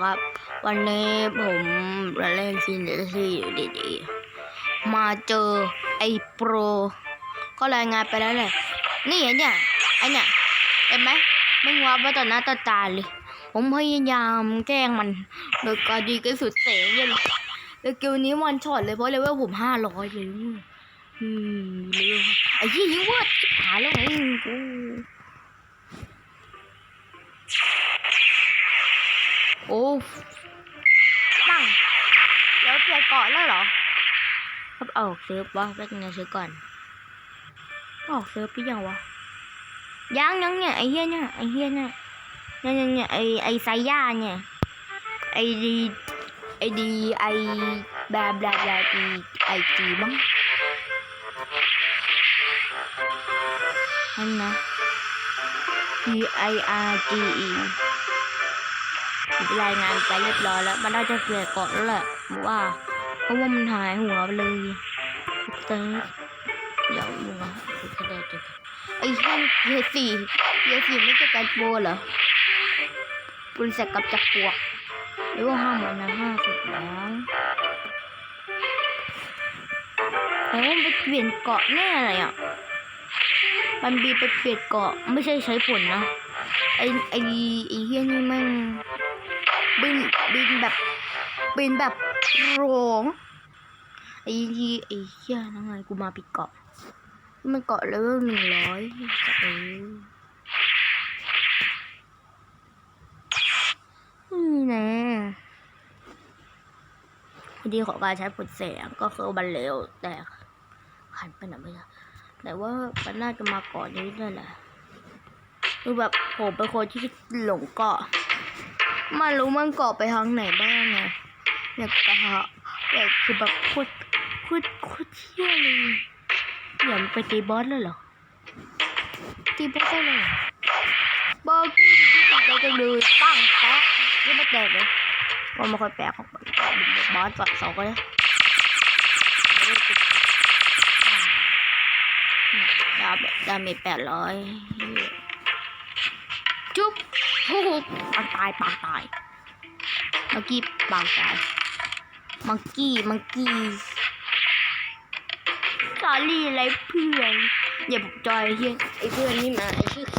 ครับ วันนี้ผมเล่นซินเดซี่อยู่ดีๆ มาเจอไอ้โปร ก็รายงานไปแล้วแหละนี่ไอ้เนี่ยไอ้เนี่ยเห็นไหมไม่งวับไว้ต่อหน้าต่อตาเลย ผมพยายามแกล้งมันโดยการดีกันสุดเสียงเลยแล้วเกมนี้วันช็อตเลยเพราะเลเวลผมห้าร้อยเลยอืมเร็วไอ้ยี่ยิ่งว่าหาแล้วไงกู โอ้ปังแล้วเปลี่ยนเกาะแล้วเหรอครับออกเซิร์ฟวะแป๊บนึงนะเซิร์ฟก่อนออกเซิร์ฟพี่ยังวะยังยังเนี่ยไอ้เหี้ยเนี่ยไอ้เหี้ยเนี่ยเนี่ยเนี่ยเนี่ยไอ้ไอ้ไซย่าเนี่ยไอ้ดีไอ้ดีไอ้บลาบลาบลาดีไอจีมั้งนั่นนะ D I R G E รายงานไปเรียบร้อยแล้ว มันน่าจะเปลี่ยนเกาะแล้วแหละผมว่าเพราะว่ามันหายหัวไปเลยเต้เดี๋ยวมึงอะจะได้เจอไอ้เหี้ยเฮียสี่เฮียสี่ไม่ใช่การโบเหรอบริษัทกับจักรปวกหรือว่าห้าหมื่นนะห้าสิบแล้วแต่ว่ามันไปเปลี่ยนเกาะแน่เลยอะมันบีไปเปลี่ยนเกาะไม่ใช่ใช้ผลนะไอไอไอเฮียนี่มัน บินบินแบบบินแบบโรงไอ้ที่ไอ้เฮียนั่งไงกูมาปิดเกาะมันเกาะเลเวลหนึ่งร้อยเออนี่แน่พอดีของการใช้ผลเสียงก็คือบันเร็วแต่หันไปไหนไม่ได้แต่ว่ามันน่าจะมาก่อนนี้ด้วยแหละคือแบบผมเป็นคนที่หลงเกาะ มารู้มันเกาะไปทางไหนบ้างไงอยากจะหาอยากคือแบบโคตรโคตรโคตรเที่ยเลยเหมือนไปตีบอสเลยเหรอตีบอสได้เลยบอกที่ที่ติดใจจังเลยปั้งแตะยังไม่แตกเลยก็ไม่ค่อยแปลกของบอสฝั่งสองก็เลยได้ดาเมจดาเมจแปดร้อยจุ๊บ ปางตายปางตายมังกี้ปางตายมังกี้มังกี้สอรี่อะไรเพื่อนอย่าผมจอยเฮียไอ้เพื่อนนี่มาไอ้ชื่อเขียว